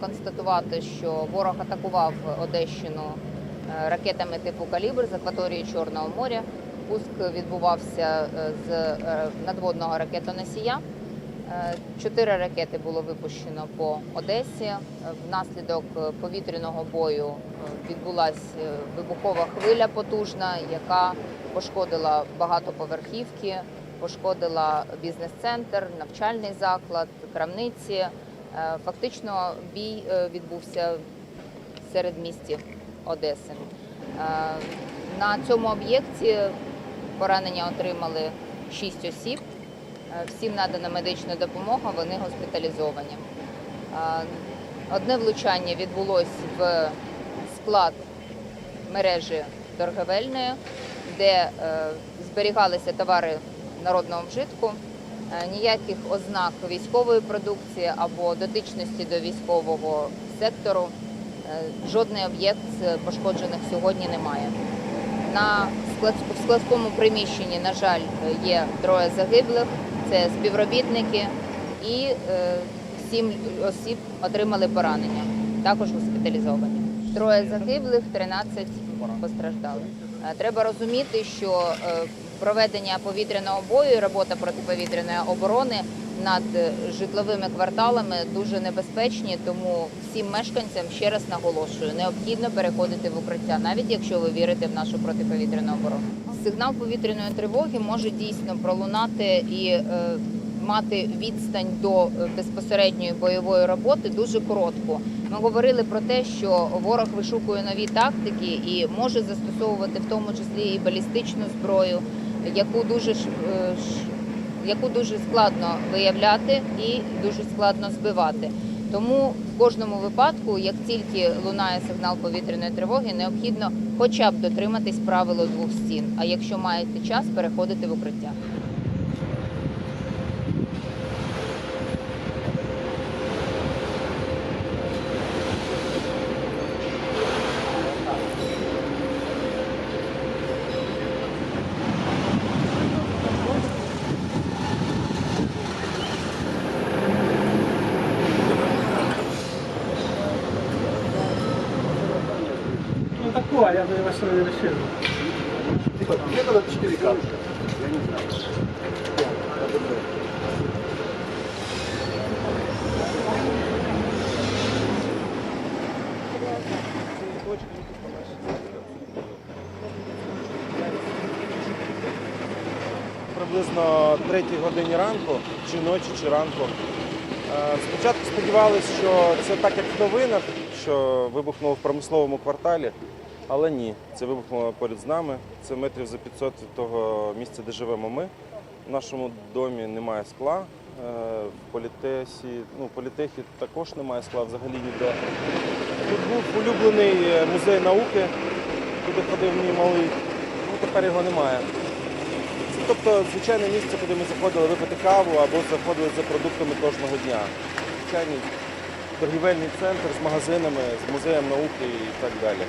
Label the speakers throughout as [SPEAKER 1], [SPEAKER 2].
[SPEAKER 1] констатувати, що ворог атакував Одещину е, ракетами типу калібр з акваторії Чорного моря. Пуск відбувався е, з е, надводного ракетоносія. Чотири ракети було випущено по Одесі. Внаслідок повітряного бою відбулася вибухова хвиля потужна, яка пошкодила багатоповерхівки, пошкодила бізнес-центр, навчальний заклад, крамниці. Е, Фактично бій е, відбувся серед місті Одеси. Е, На цьому об'єкті поранення отримали 6 осіб. Всім надана медична допомога, вони госпіталізовані. Одне влучання відбулось в склад мережі торговельної, де зберігалися товари народного вжитку. Е, Ніяких ознак військової продукції або дотичності до військового сектору. Е, Жодний об'єкт з пошкоджених сьогодні немає. На складському приміщенні, на жаль, є троє загиблих, це співробітники, і е, сім осіб отримали поранення, також госпіталізовані. Троє загиблих, 13 постраждалих. Е, Треба розуміти, що е, проведення повітряного бою, і робота протиповітряної оборони над житловими кварталами дуже небезпечні, тому всім мешканцям ще раз наголошую, необхідно переходити в укриття, навіть якщо ви вірите в нашу протиповітряну оборону. Сигнал повітряної тривоги може дійсно пролунати і е, мати відстань до е, безпосередньої бойової роботи дуже коротку. Ми говорили про те, що ворог вишукує нові тактики і може застосовувати в тому числі і балістичну зброю, яку дуже е, яку дуже складно виявляти і дуже складно збивати. Тому в кожному випадку, як тільки лунає сигнал повітряної тривоги, необхідно хоча б дотриматись правило двох стін. А якщо маєте час, переходити в укриття.
[SPEAKER 2] Ну такое, я бы вас не решил.
[SPEAKER 3] Где когда 4 карты? Я не знаю.
[SPEAKER 4] приблизно 3 годині ранку, чи ночі, чи ранку. Е, Спочатку сподівалися, що це так, як в новинах, що вибухнуло в промисловому кварталі, але ні, це вибухнуло поряд з нами. Це метрів за 500 від того місця, де живемо ми. В нашому домі немає скла. Е, В політесі, ну, політехі також немає скла взагалі ніде. Тут був улюблений е, музей науки, куди ходив мій малий. Ну, тепер його немає. Це тобто звичайне місце, куди ми заходили випити каву або заходили за продуктами кожного дня. Звичайний торгівельний центр з магазинами, з музеєм науки і так далі.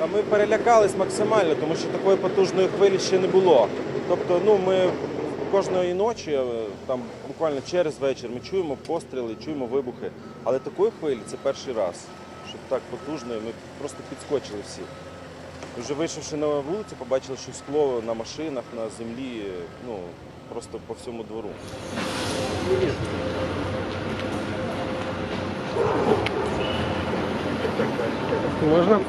[SPEAKER 4] А ми перелякались максимально, тому що такої потужної хвилі ще не було. Тобто, ну ми кожної ночі, е, там буквально через вечір, ми чуємо постріли, чуємо вибухи. Але такої хвилі це перший раз, щоб так потужно, ми просто підскочили всі. Вже вийшовши на вулицю, побачили, що скло на машинах, на землі, ну просто по всьому двору.
[SPEAKER 2] Можно?